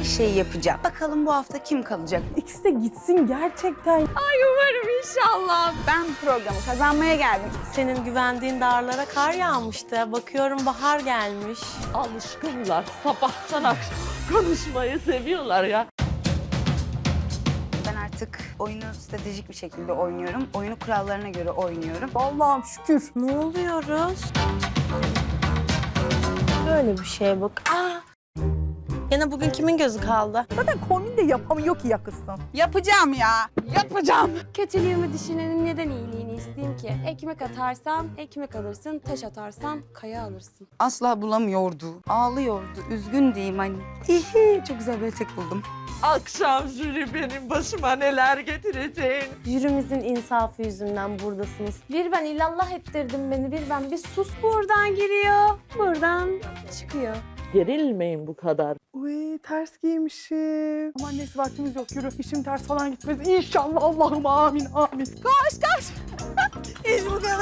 her şeyi yapacağım. Bakalım bu hafta kim kalacak? İkisi de gitsin gerçekten. İnşallah. Ben programı kazanmaya geldim. Senin güvendiğin dağlara kar yağmıştı. Bakıyorum bahar gelmiş. Alışkınlar sabahtan akşam konuşmayı seviyorlar ya. Ben artık oyunu stratejik bir şekilde oynuyorum. Oyunu kurallarına göre oynuyorum. Allah'ım şükür. Ne oluyoruz? Böyle bir şeye bak. Aa! Yine bugün kimin gözü kaldı? Zaten kombin de yapamıyor ki yakışsın. Yapacağım ya. Yapacağım. Kötülüğümü düşünenin neden iyiliğini isteyeyim ki? Ekmek atarsan ekmek alırsın, taş atarsan kaya alırsın. Asla bulamıyordu. Ağlıyordu. Üzgün diyeyim hani. Hihi, Çok güzel bir etek buldum. Akşam jüri benim başıma neler getireceğini. Jürimizin insafı yüzünden buradasınız. Bir ben illallah ettirdim beni, bir ben bir sus buradan giriyor, buradan çıkıyor. Gerilmeyin bu kadar. Uy ters giymişim. Aman neyse vaktimiz yok yürü. İşim ters falan gitmez. İnşallah Allah'ım amin amin. Koş koş. Hiç bu kadar